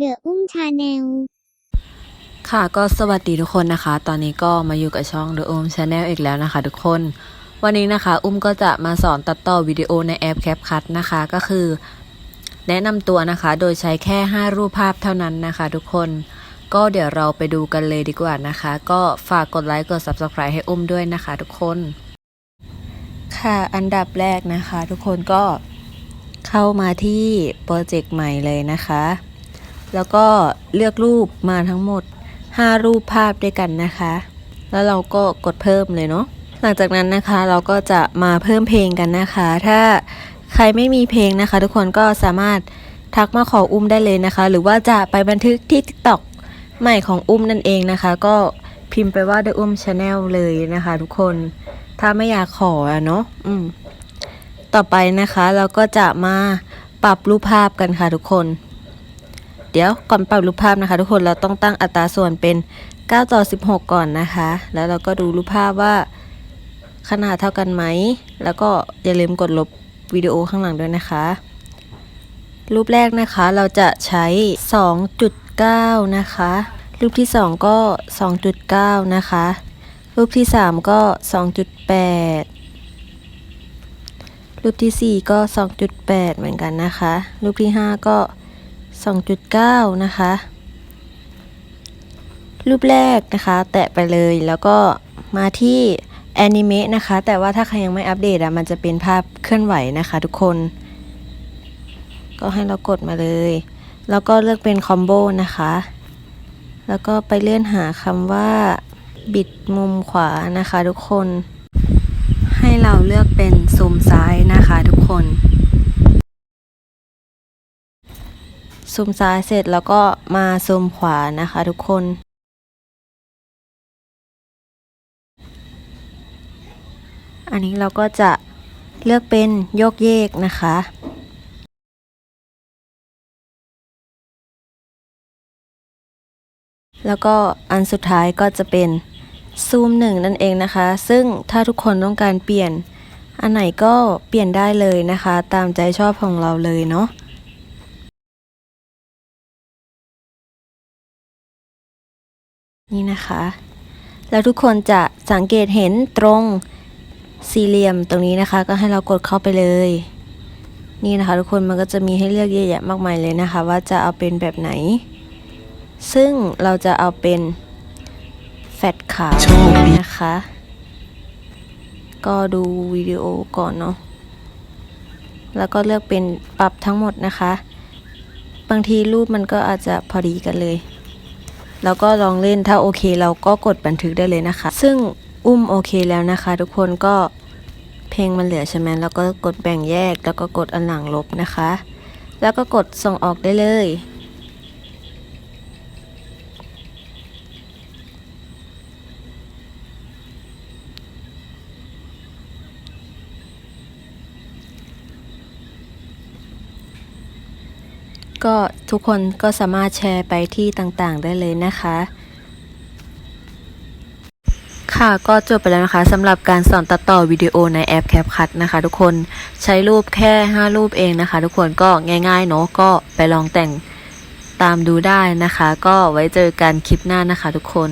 เดอะอุ้มชาแนลค่ะก็สวัสดีทุกคนนะคะ ตอนนี้ก็มาอยู่กับช่อง The Om Channel อีกแล้วนะคะ ทุกคน วันนี้นะคะ อุ้มก็จะมาสอนตัดต่อวิดีโอในแอป CapCut นะคะ ก็คือ แนะนำตัวนะคะ โดยใช้แค่ 5 รูปภาพเท่านั้นนะคะ ทุกคน ก็เดี๋ยวเราไปดูกันเลยดีกว่านะคะ ก็ฝากกดไลค์กด Subscribe ให้อุ้มด้วยนะคะ ทุกคน ค่ะ อันดับแรกนะคะ ทุกคนก็เข้ามาที่โปรเจกต์ใหม่เลยนะคะ แล้วก็เลือกรูปมาทั้งหมด 5 รูปภาพด้วยกันนะคะ แล้วเราก็กดเพิ่มเลยเนาะหลังจากนั้นนะคะเราก็จะมาเพิ่มเพลงกันนะคะ ถ้าใครไม่มีเพลงนะคะ ทุกคนก็สามารถทักมาขออุ้มได้เลยนะคะ หรือว่าจะไปบันทึกที่ TikTok ใหม่ของอุ้มนั่นเองนะคะ ก็พิมพ์ไปว่า The อุ้ม Channel เลยนะคะ ทุกคนถ้าไม่อยากขออะเนาะอืมต่อไปนะคะเราก็จะมาปรับรูปภาพกันค่ะทุกคน เดี๋ยวก่อนปรับรูปภาพนะคะ ทุกคนเราต้องตั้งอัตราส่วนเป็น 9 ต่อ 16 ก่อนนะคะ แล้วเราก็ดูรูปภาพว่าขนาดเท่ากันไหม แล้วก็อย่าลืมกดลบวิดีโอข้างหลังด้วยนะคะ รูปแรกนะคะเราจะใช้ 2.9 นะคะ รูปที่ 2 ก็ 2.9 นะคะ รูปที่ 3 ก็ 2.8รูปที่ 4 ก็ 2.8 เหมือนกันนะคะ รูปที่ 5 ก็ 2.9 นะคะ รูปแรกนะคะ แตะไปเลยแล้วก็มาที่ Animate นะคะ แต่ว่าถ้าใครยังไม่อัปเดตอะมันจะเป็นภาพเคลื่อนไหวนะคะทุกคน ก็ให้เรากดมาเลย แล้วก็เลือกเป็นคอมโบนะคะ แล้วก็ไปเลื่อนหาคำว่าบิดมุมขวานะคะทุกคน ให้เราเลือกเป็นซูมซ้ายนะคะทุกคน ซูมซ้ายเสร็จแล้วก็มาซูมขวานะคะทุกคน อันนี้เราก็จะเลือกเป็นโยกเยกนะคะ แล้วก็อันสุดท้ายก็จะเป็นซูมหนึ่งนั่นเองนะคะ ซึ่งถ้าทุกคนต้องการเปลี่ยน อันไหนก็เปลี่ยนได้เลยนะคะ ตามใจชอบของเราเลยเนาะ นี่นะคะ แล้วทุกคนจะสังเกตเห็นตรงสี่เหลี่ยมตรงนี้นะคะ ก็ให้เรากดเข้าไปเลย นี่นะคะ ทุกคนมันก็จะมีให้เลือกเยอะแยะมากมายเลยนะคะ ว่าจะเอาเป็นแบบไหน ซึ่งเราจะเอาเป็นแฟตขาวนะคะ ก็ดูวิดีโอก่อนเนาะแล้วก็เลือกเป็นปรับทั้งหมดนะคะ บางทีรูปมันก็อาจจะพอดีกันเลย แล้วก็ลองเล่นถ้าโอเค เราก็กดบันทึกได้เลยนะคะ ซึ่งอุ้มโอเคแล้วนะคะ ทุกคนก็เพลงมันเหลือใช่ไหมแล้วก็กดแบ่งแยกแล้วก็กดอันหลังลบนะคะ แล้วก็กดส่งออกได้เลย ก็ทุกคนก็สามารถแชร์ไปที่ต่างๆ ได้เลยนะคะ ค่ะก็จบไปแล้วนะคะสำหรับการสอนตัดต่อวิดีโอในแอป CapCut นะคะ ทุกคนใช้รูปแค่ 5 รูปเองนะคะ ทุกคนก็ง่ายๆเนาะก็ไปลองแต่งตามดูได้นะคะ ก็ไว้เจอกันคลิปหน้านะคะ ทุกคน